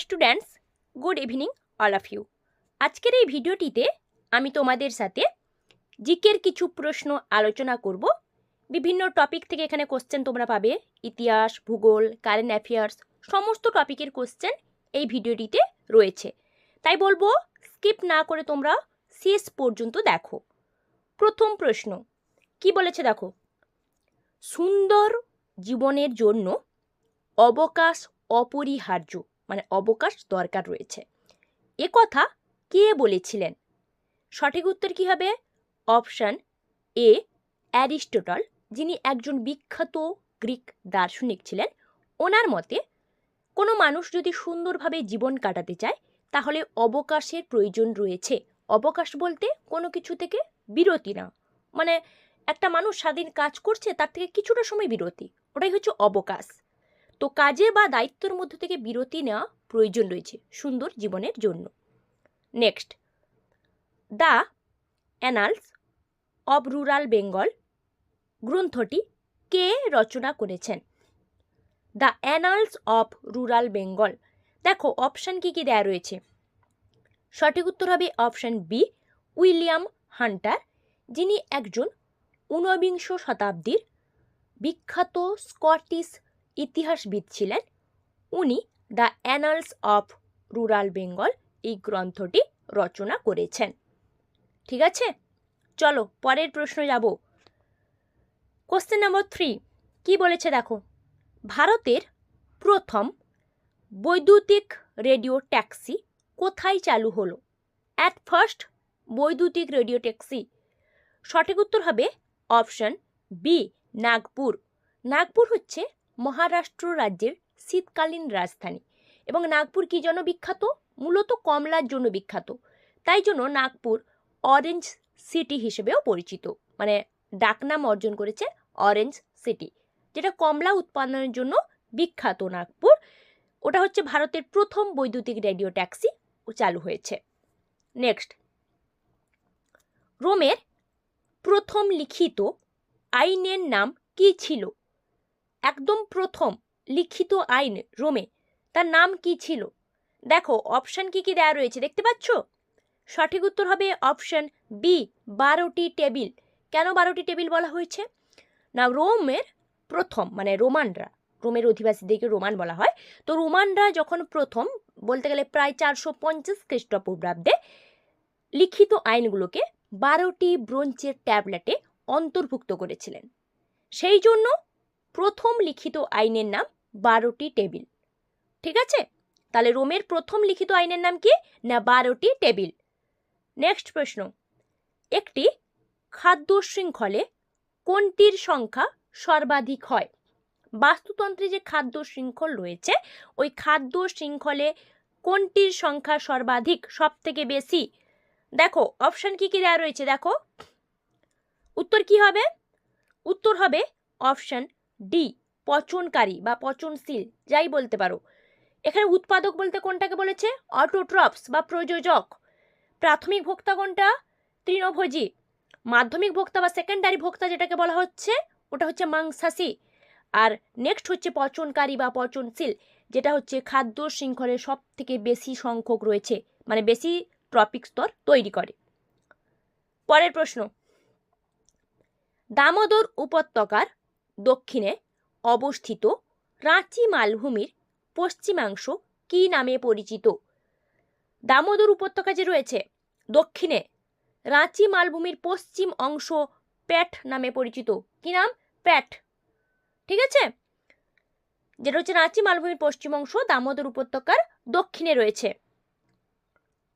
Students good evening all of you আজকের এই ভিডিওটিতে আমি তোমাদের সাথে জিকের কিছু প্রশ্ন আলোচনা করব। বিভিন্ন টপিক থেকে এখানে কোশ্চেন তোমরা পাবে। ইতিহাস, ভূগোল কারেন্ট অ্যাফেয়ার্স সমস্ত টপিকের কোশ্চেন এই ভিডিওটিতে রয়েছে। তাই বলব স্কিপ না করে তোমরা শেষ পর্যন্ত দেখো। প্রথম প্রশ্ন, কি বলেছে দেখো? সুন্দর জীবনের জন্য অবকাশ অপরিহার্য। মানে অবকাশ দরকার রয়েছে। এ কথা কে বলেছিলেন? সঠিক উত্তর কী হবে? অপশান এ, অ্যারিস্টোটল, যিনি একজন বিখ্যাত গ্রিক দার্শনিক ছিলেন। ওনার মতে, কোনো মানুষ যদি সুন্দরভাবে জীবন কাটাতে চায়, তাহলে অবকাশের প্রয়োজন রয়েছে। অবকাশ বলতে কোনো কিছু থেকে বিরতি না। মানে একটা মানুষ স্বাধীন কাজ করছে, তার থেকে কিছুটা সময় বিরতি। ওটাই হচ্ছে অবকাশ। তো কাজে বা দায়িত্বের মধ্যে থেকে বিরতি নেওয়া প্রয়োজন রয়েছে সুন্দর জীবনের জন্য। Next the annals of rural Bengal গ্রন্থটি কে রচনা করেছেন? The annals of rural Bengal দেখো অপশান কী কী দেওয়া রয়েছে? সঠিক উত্তর হবে অপশান বি উইলিয়াম হান্টার, যিনি একজন ঊনবিংশ শতাব্দীর বিখ্যাত স্কটিশ ইতিহাসবিদ ছিলেন। উনি the annals of rural Bengal এই গ্রন্থটি রচনা করেছেন। ঠিক আছে? চলো, পরের প্রশ্ন যাব। কোশ্চেন নম্বর থ্রি কী বলেছে দেখো? ভারতের প্রথম বৈদ্যুতিক রেডিও ট্যাক্সি কোথায় চালু হলো? অ্যাট ফার্স্ট বৈদ্যুতিক রেডিও ট্যাক্সি। সঠিক উত্তর হবে অপশন বি, নাগপুর। নাগপুর হচ্ছে মহারাষ্ট্র রাজ্যের শীতকালীন রাজধানী। এবং নাগপুর কী জন্য বিখ্যাত? মূলত কমলার জন্য বিখ্যাত। তাই জন্য নাগপুর অরেঞ্জ সিটি হিসেবেও পরিচিত। মানে ডাকনাম অর্জন করেছে অরেঞ্জ সিটি যেটা কমলা উৎপাদনের জন্য বিখ্যাত নাগপুর। ওটা হচ্ছে ভারতের প্রথম বৈদ্যুতিক রেডিও ট্যাক্সি চালু হয়েছে। নেক্সট রোমের প্রথম লিখিত আইনের নাম কী ছিল? একদম প্রথম লিখিত আইন রোমে। তার নাম কি ছিল? দেখো অপশান কি কি দেওয়া রয়েছে দেখতে পাচ্ছ? সঠিক উত্তর হবে অপশান বি বারোটি টেবিল। কেন বারোটি টেবিল বলা হয়েছে? না, রোমের প্রথম মানে রোমানরা, রোমের অধিবাসীদেরকে রোমান বলা হয়। তো রোমানরা যখন প্রথম, বলতে গেলে প্রায় চারশো পঞ্চাশ খ্রিস্টপূর্বাব্দে লিখিত আইনগুলোকে বারোটি ব্রোঞ্চের ট্যাবলেটে অন্তর্ভুক্ত করেছিলেন। সেই জন্য প্রথম লিখিত আইনের নাম বারোটি টেবিল। ঠিক আছে? তাহলে রোমের প্রথম লিখিত আইনের নাম কি? না, বারোটি টেবিল। নেক্সট প্রশ্ন। একটি খাদ্য শৃঙ্খলে কোনটির সংখ্যা সর্বাধিক হয়? বাস্তুতন্ত্রে যে খাদ্য শৃঙ্খল রয়েছে, ওই খাদ্য শৃঙ্খলে কোনটির সংখ্যা সর্বাধিক সব থেকে বেশি? দেখো, অপশান কি কি দেওয়া রয়েছে দেখো। উত্তর কি হবে? উত্তর হবে অপশান ডি, পচনকারী বা পচনশীল, যাই বলতে পারো। এখানে উৎপাদক বলতে কোনটাকে বলেছে? অটোট্রপস বা প্রযোজক। প্রাথমিক ভোক্তা কোনটা? তৃণভোজী। মাধ্যমিক ভোক্তা বা সেকেন্ডারি ভোক্তা যেটাকে বলা হচ্ছে, ওটা হচ্ছে মাংসাশী। আর নেক্সট হচ্ছে পচনকারী বা পচনশীল, যেটা হচ্ছে খাদ্য শৃঙ্খলের সব থেকে বেশি সংখ্যক রয়েছে মানে বেশি ট্রপিক স্তর তৈরি করে। পরের প্রশ্ন। দামোদর উপত্যকার দক্ষিণে অবস্থিত রাঁচি মালভূমির পশ্চিমাংশ কী নামে পরিচিত? দামোদর উপত্যকা যে রয়েছে, দক্ষিণে রাঁচি মালভূমির পশ্চিম অংশ প্যাট নামে পরিচিত। কি নাম? প্যাট। ঠিক আছে? যেটা হচ্ছে রাঁচি মালভূমির পশ্চিম অংশ, দামোদর উপত্যকার দক্ষিণে রয়েছে।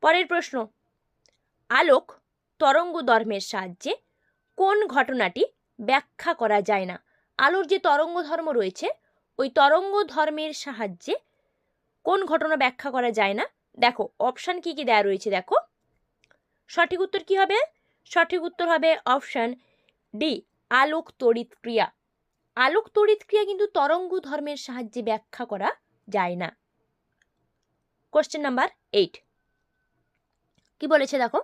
পরের প্রশ্ন। আলোক তরঙ্গ ধর্মের সাহায্যে কোন ঘটনাটি ব্যাখ্যা করা যায় না? আলোর যে তরঙ্গ ধর্ম রয়েছে, ওই তরঙ্গ ধর্মের সাহায্যে কোন ঘটনা ব্যাখ্যা করা যায় না? দেখো অপশান কি কি দেওয়া রয়েছে দেখো। সঠিক উত্তর কি হবে? সঠিক উত্তর হবে অপশান ডি আলোক তড়িৎ ক্রিয়া। আলোক তড়িৎ ক্রিয়া কিন্তু তরঙ্গ ধর্মের সাহায্যে ব্যাখ্যা করা যায় না। কোশ্চেন নাম্বার এইট কি বলেছে দেখো?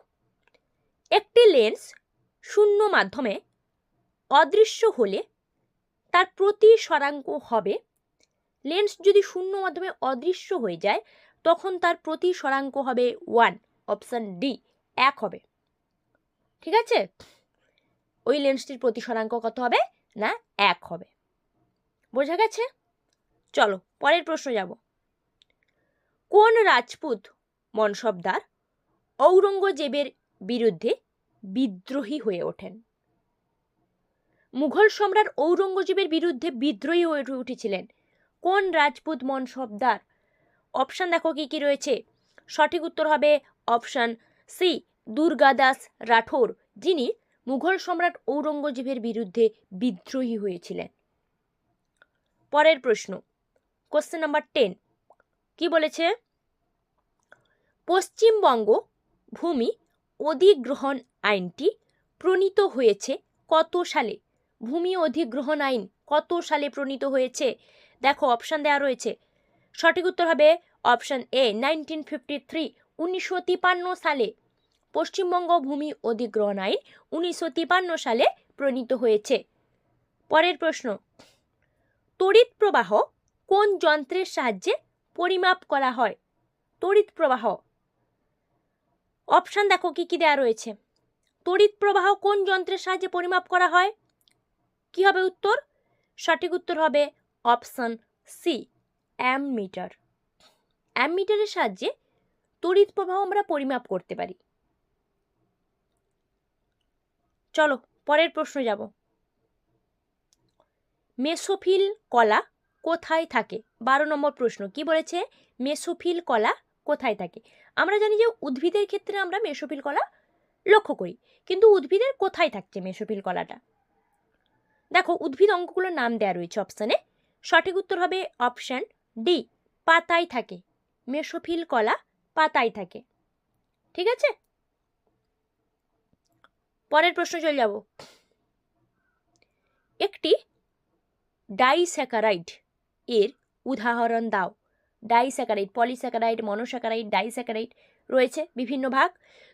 একটি লেন্স শূন্য মাধ্যমে অদৃশ্য হলে তার প্রতি স্বরাঙ্ক হবে। লেন্স যদি শূন্য মাধ্যমে অদৃশ্য হয়ে যায়, তখন তার প্রতি স্বরাঙ্ক হবে ওয়ান অপশান ডি এক হবে। ঠিক আছে? ওই লেন্সটির প্রতি স্বরাঙ্ক কত হবে? না, এক হবে। বোঝা গেছে? চলো, পরের প্রশ্ন যাব। কোন রাজপুত মনসবদার ঔরঙ্গজেবের বিরুদ্ধে বিদ্রোহী হয়ে ওঠেন? মুঘল সম্রাট ঔরঙ্গজেবের বিরুদ্ধে বিদ্রোহী হয়ে উঠেছিলেন। কোন রাজপুত মনসবদার অপশান দেখো কি কি রয়েছে। সঠিক উত্তর হবে অপশান সি দুর্গাদাস রাঠোর, যিনি মুঘল সম্রাট ঔরঙ্গজেবের বিরুদ্ধে বিদ্রোহী হয়েছিলেন। পরের প্রশ্ন কোশ্চেন নাম্বার টেন কি বলেছে? পশ্চিমবঙ্গ ভূমি অধিগ্রহণ আইনটি প্রণীত হয়েছে কত সালে? ভূমি অধিগ্রহণ আইন কত সালে প্রণীত হয়েছে? দেখো অপশান দেওয়া রয়েছে। সঠিক উত্তর হবে option A nineteen fifty three উনিশশো তিপান্ন সালে। পশ্চিমবঙ্গ ভূমি অধিগ্রহণ আইন উনিশশো তিপান্ন সালে প্রণীত হয়েছে। পরের প্রশ্ন, তড়িৎ প্রবাহ কোন যন্ত্রের সাহায্যে পরিমাপ করা হয়? তড়িৎ প্রবাহ। অপশান দেখো কি কি দেওয়া রয়েছে। তড়িৎ প্রবাহ কোন যন্ত্রের সাহায্যে পরিমাপ করা হয়? কি হবে উত্তর? সঠিক উত্তর হবে অপশান সি, অ্যামমিটার। অ্যামমিটারের সাহায্যে তড়িৎ প্রবাহ আমরা পরিমাপ করতে পারি। চলো, পরের প্রশ্ন যাব। মেসোফিল কলা কোথায় থাকে? বারো নম্বর প্রশ্ন, কি বলেছে? মেসোফিল কলা কোথায় থাকে? আমরা জানি যে উদ্ভিদের ক্ষেত্রে আমরা মেসোফিল কলা লক্ষ্য করি, কিন্তু উদ্ভিদের কোথায় থাকছে মেসোফিল কলাটা? দেখো, উদ্ভিদ অঙ্কগুলোর নাম দেওয়া রয়েছে অপশানে সঠিক উত্তর হবে অপশান ডি পাতায় থাকে। মেসোফিল কলা পাতায় থাকে। ঠিক আছে? পরের প্রশ্ন চলে যাব। একটি ডাইস্যাকারাইড এর উদাহরণ দাও। ডাইস্যাকারাইড, পলিস্যাকারাইড, মনোস্যাকারাইড, ডাইস্যাকারাইড রয়েছে বিভিন্ন ভাগ।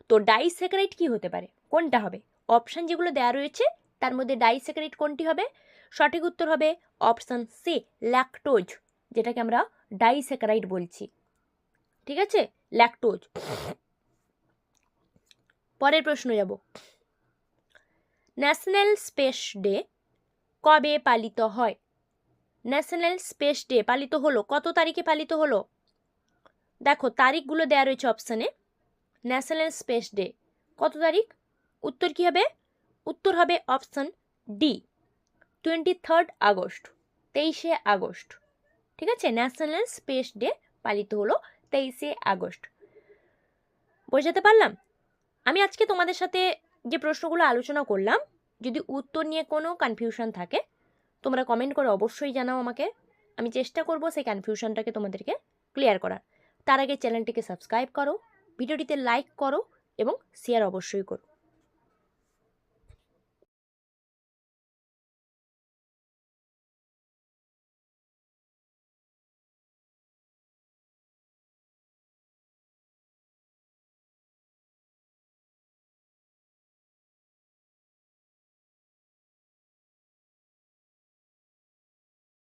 তো ডাইস্যাকারাইড কি হতে পারে? কোনটা হবে? অপশান যেগুলো দেওয়া রয়েছে তার মধ্যে ডাইস্যাকারাইড কোনটি হবে? সঠিক উত্তর হবে অপশান সি ল্যাকটোজ যেটাকে আমরা ডাইস্যাকারাইড বলছি। ঠিক আছে? ল্যাকটোজ পরের প্রশ্ন যাব। ন্যাশনাল স্পেস ডে কবে পালিত হয়? ন্যাশনাল স্পেস ডে পালিত হলো, কত তারিখে পালিত হলো? দেখো, তারিখগুলো দেওয়া রয়েছে অপশানে ন্যাশনাল স্পেস ডে কত তারিখ? উত্তর কী হবে? উত্তর হবে option D twenty third August, তেইশে আগস্ট। ঠিক আছে? ন্যাশনাল স্পেস ডে পালিত হলো তেইশে আগস্ট। বোঝাতে পারলাম? আমি আজকে তোমাদের সাথে যে প্রশ্নগুলো আলোচনা করলাম, যদি উত্তর নিয়ে কোনো কনফিউশন থাকে, তোমরা কমেন্ট করে অবশ্যই জানাও আমাকে। আমি চেষ্টা করব সেই কনফিউশনটাকে তোমাদেরকে ক্লিয়ার করার। তার আগে চ্যানেলটিকে সাবস্ক্রাইব করো, ভিডিওটিতে লাইক করো এবং শেয়ার অবশ্যই করো।